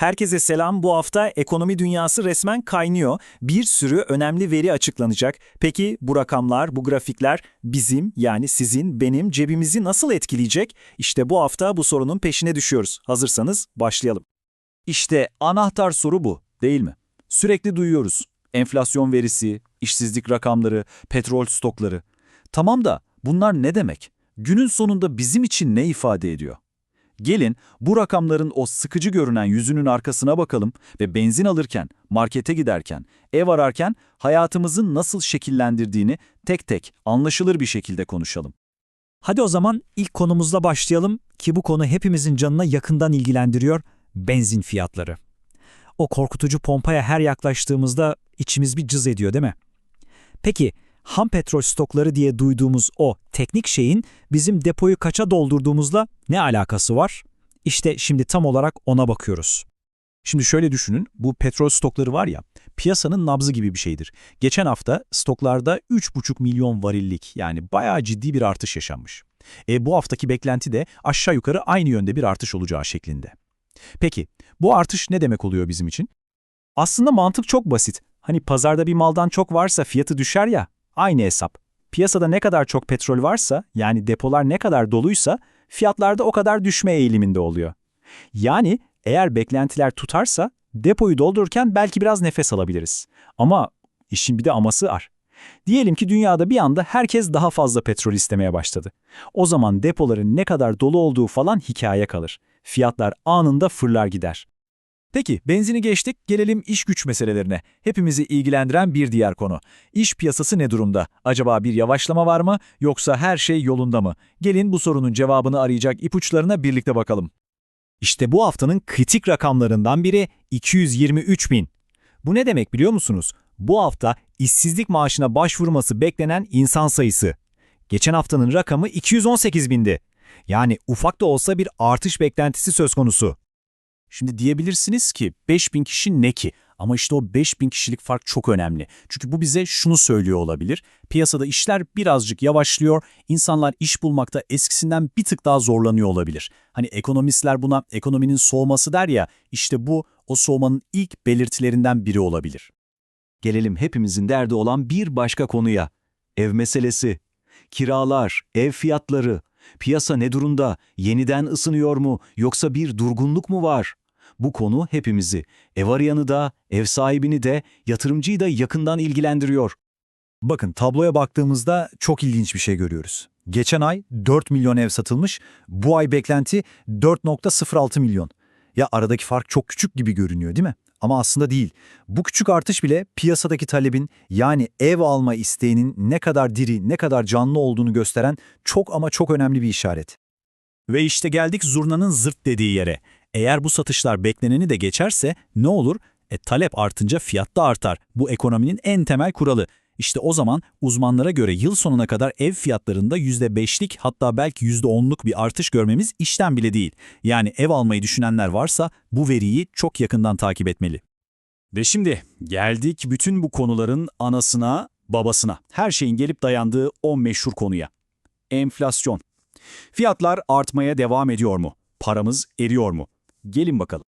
Herkese selam. Bu hafta ekonomi dünyası resmen kaynıyor. Bir sürü önemli veri açıklanacak. Peki bu rakamlar, bu grafikler bizim yani sizin, benim cebimizi nasıl etkileyecek? İşte bu hafta bu sorunun peşine düşüyoruz. Hazırsanız başlayalım. İşte anahtar soru bu, değil mi? Sürekli duyuyoruz. Enflasyon verisi, işsizlik rakamları, petrol stokları. Tamam da bunlar ne demek? Günün sonunda bizim için ne ifade ediyor? Gelin bu rakamların o sıkıcı görünen yüzünün arkasına bakalım ve benzin alırken, markete giderken, ev ararken hayatımızın nasıl şekillendirdiğini tek tek anlaşılır bir şekilde konuşalım. Hadi o zaman ilk konumuzla başlayalım ki bu konu hepimizin canına yakından ilgilendiriyor, benzin fiyatları. O korkutucu pompaya her yaklaştığımızda içimiz bir cız ediyor değil mi? Peki ham petrol stokları diye duyduğumuz o teknik şeyin bizim depoyu kaça doldurduğumuzla ne alakası var? İşte şimdi tam olarak ona bakıyoruz. Şimdi şöyle düşünün, bu petrol stokları var ya, piyasanın nabzı gibi bir şeydir. Geçen hafta stoklarda 3,5 milyon varillik yani bayağı ciddi bir artış yaşanmış. E bu haftaki beklenti de aşağı yukarı aynı yönde bir artış olacağı şeklinde. Peki, bu artış ne demek oluyor bizim için? Aslında mantık çok basit. Hani pazarda bir maldan çok varsa fiyatı düşer ya, aynı hesap. Piyasada ne kadar çok petrol varsa, yani depolar ne kadar doluysa, fiyatlarda o kadar düşme eğiliminde oluyor. Yani eğer beklentiler tutarsa depoyu doldururken belki biraz nefes alabiliriz. Ama işin bir de aması var. Diyelim ki dünyada bir anda herkes daha fazla petrol istemeye başladı. O zaman depoların ne kadar dolu olduğu falan hikaye kalır. Fiyatlar anında fırlar gider. Peki benzini geçtik gelelim iş güç meselelerine. Hepimizi ilgilendiren bir diğer konu. İş piyasası ne durumda? Acaba bir yavaşlama var mı yoksa her şey yolunda mı? Gelin bu sorunun cevabını arayacak ipuçlarına birlikte bakalım. İşte bu haftanın kritik rakamlarından biri 223 bin. Bu ne demek biliyor musunuz? Bu hafta işsizlik maaşına başvurması beklenen insan sayısı. Geçen haftanın rakamı 218 bindi. Yani ufak da olsa bir artış beklentisi söz konusu. Şimdi diyebilirsiniz ki 5000 kişi ne ki? Ama işte o 5000 kişilik fark çok önemli. Çünkü bu bize şunu söylüyor olabilir. Piyasada işler birazcık yavaşlıyor. İnsanlar iş bulmakta eskisinden bir tık daha zorlanıyor olabilir. Hani ekonomistler buna ekonominin soğuması der ya, işte bu o soğumanın ilk belirtilerinden biri olabilir. Gelelim hepimizin derdi olan bir başka konuya. Ev meselesi. Kiralar, ev fiyatları. Piyasa ne durumda? Yeniden ısınıyor mu? Yoksa bir durgunluk mu var? Bu konu hepimizi, ev arayanı da, ev sahibini de, yatırımcıyı da yakından ilgilendiriyor. Bakın tabloya baktığımızda çok ilginç bir şey görüyoruz. Geçen ay 4 milyon ev satılmış, bu ay beklenti 4.06 milyon. Ya aradaki fark çok küçük gibi görünüyor değil mi? Ama aslında değil. Bu küçük artış bile piyasadaki talebin yani ev alma isteğinin ne kadar diri, ne kadar canlı olduğunu gösteren çok ama çok önemli bir işaret. Ve işte geldik zurnanın zırt dediği yere. Eğer bu satışlar bekleneni de geçerse ne olur? E, talep artınca fiyat da artar. Bu ekonominin en temel kuralı. İşte o zaman uzmanlara göre yıl sonuna kadar ev fiyatlarında %5'lik hatta belki %10'luk bir artış görmemiz işten bile değil. Yani ev almayı düşünenler varsa bu veriyi çok yakından takip etmeli. Ve şimdi geldik bütün bu konuların anasına, babasına. Her şeyin gelip dayandığı o meşhur konuya. Enflasyon. Fiyatlar artmaya devam ediyor mu? Paramız eriyor mu? Gelin bakalım.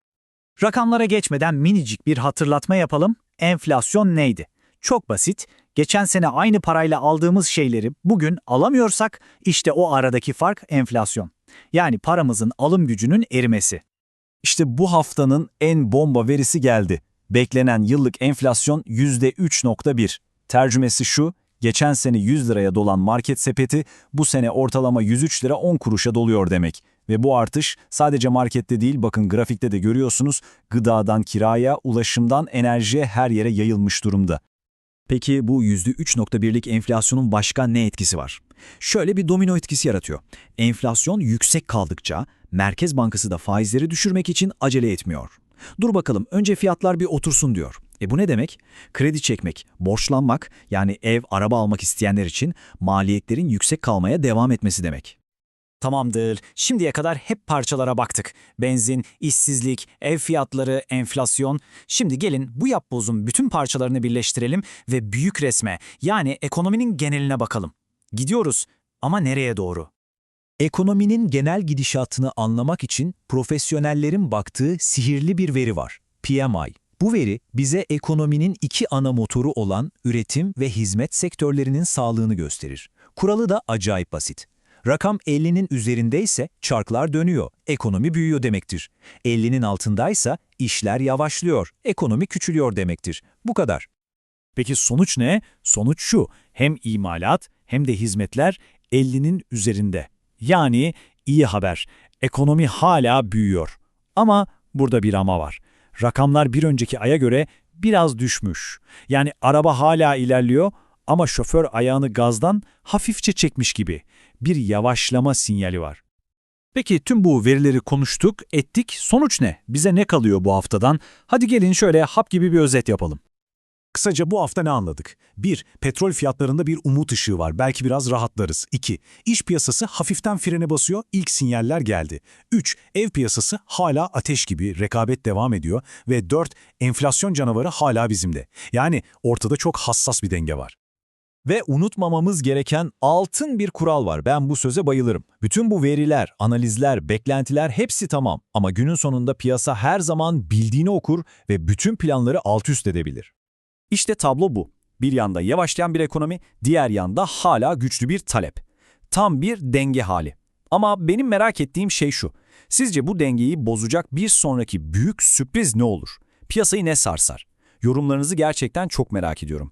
Rakamlara geçmeden minicik bir hatırlatma yapalım. Enflasyon neydi? Çok basit. Geçen sene aynı parayla aldığımız şeyleri bugün alamıyorsak işte o aradaki fark enflasyon. Yani paramızın alım gücünün erimesi. İşte bu haftanın en bomba verisi geldi. Beklenen yıllık enflasyon %3.1. Tercümesi şu, geçen sene 100 liraya dolan market sepeti bu sene ortalama 103 lira 10 kuruşa doluyor demek. Ve bu artış sadece markette değil bakın grafikte de görüyorsunuz gıdadan kiraya, ulaşımdan enerjiye her yere yayılmış durumda. Peki bu %3.1'lik enflasyonun başka ne etkisi var? Şöyle bir domino etkisi yaratıyor. Enflasyon yüksek kaldıkça Merkez Bankası da faizleri düşürmek için acele etmiyor. Dur bakalım önce fiyatlar bir otursun diyor. E bu ne demek? Kredi çekmek, borçlanmak yani ev, araba almak isteyenler için maliyetlerin yüksek kalmaya devam etmesi demek. Tamamdır. Şimdiye kadar hep parçalara baktık. Benzin, işsizlik, ev fiyatları, enflasyon. Şimdi gelin bu yapbozun bütün parçalarını birleştirelim ve büyük resme yani ekonominin geneline bakalım. Gidiyoruz ama nereye doğru? Ekonominin genel gidişatını anlamak için profesyonellerin baktığı sihirli bir veri var. PMI. Bu veri bize ekonominin iki ana motoru olan üretim ve hizmet sektörlerinin sağlığını gösterir. Kuralı da acayip basit. Rakam 50'nin üzerindeyse çarklar dönüyor, ekonomi büyüyor demektir. 50'nin altındaysa işler yavaşlıyor, ekonomi küçülüyor demektir. Bu kadar. Peki sonuç ne? Sonuç şu, hem imalat hem de hizmetler 50'nin üzerinde. Yani iyi haber, ekonomi hala büyüyor. Ama burada bir ama var. Rakamlar bir önceki aya göre biraz düşmüş. Yani araba hala ilerliyor ama şoför ayağını gazdan hafifçe çekmiş gibi. Bir yavaşlama sinyali var. Peki tüm bu verileri konuştuk, ettik. Sonuç ne? Bize ne kalıyor bu haftadan? Hadi gelin şöyle hap gibi bir özet yapalım. Kısaca bu hafta ne anladık? 1. Petrol fiyatlarında bir umut ışığı var. Belki biraz rahatlarız. 2. İş piyasası hafiften frene basıyor. İlk sinyaller geldi. 3. Ev piyasası hala ateş gibi. Rekabet devam ediyor. Ve 4. Enflasyon canavarı hala bizimde. Yani ortada çok hassas bir denge var. Ve unutmamamız gereken altın bir kural var. Ben bu söze bayılırım. Bütün bu veriler, analizler, beklentiler hepsi tamam. Ama günün sonunda piyasa her zaman bildiğini okur ve bütün planları alt üst edebilir. İşte tablo bu. Bir yanda yavaşlayan bir ekonomi, diğer yanda hala güçlü bir talep. Tam bir denge hali. Ama benim merak ettiğim şey şu. Sizce bu dengeyi bozacak bir sonraki büyük sürpriz ne olur? Piyasayı ne sarsar? Yorumlarınızı gerçekten çok merak ediyorum.